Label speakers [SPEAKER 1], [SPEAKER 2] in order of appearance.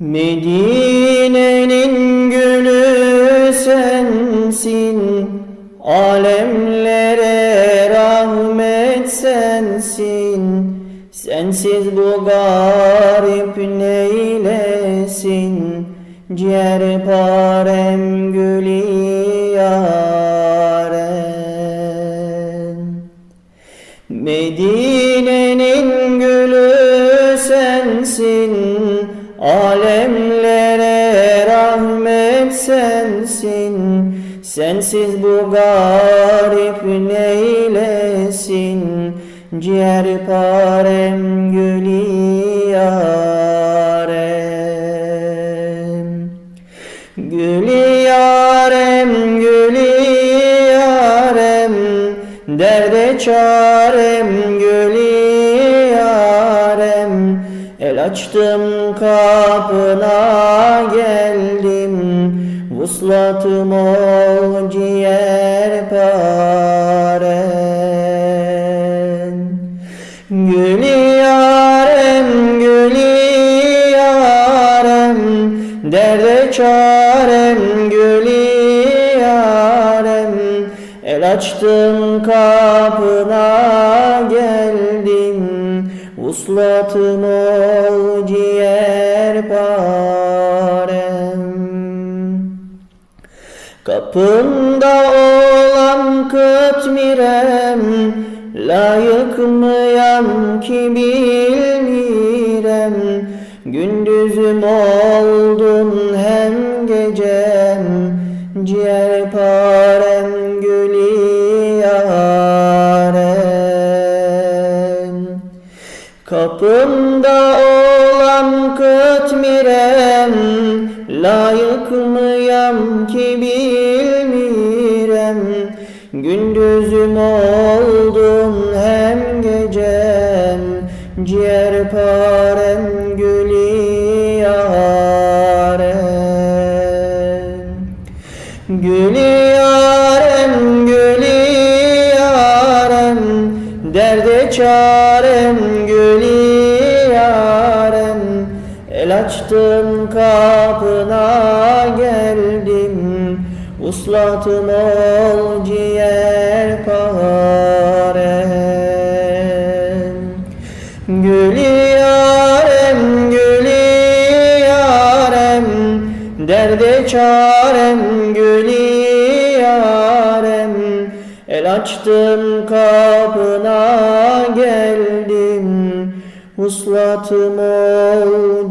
[SPEAKER 1] Medine'nin gülü sensin, alemlere rahmet sensin. Sensiz bu garip neylesin, ciğerparem gülü yaren. Medine'nin gülü sensin, alemlere rahmet sensin. Sensiz bu garip neylesin, ciğerparem gülü yarem. Gülü yarem, gülü yarem, derde çarem, açtım kapına geldim, vuslatım ol ciğerparem. Gülü yarem, gülü yarem, derde çarem, gülü yarem. El açtım kapına geldim, vuslatım ol ciğerparem. Kapında olan kıtmirem Layık mıyam ki bilmirem Gündüzüm oldun hem gecem Ciğerparem Kapımda olan kıtmirem Layık mıyam ki bilmirem. Gündüzüm oldum hem gecem Ciğerparem El açtım kapına geldim Uslatım ol ciğerparem Gülü yarem, gülü yarem. Derde çarem, gülü yarem. El açtım kapına geldim Uslatım ol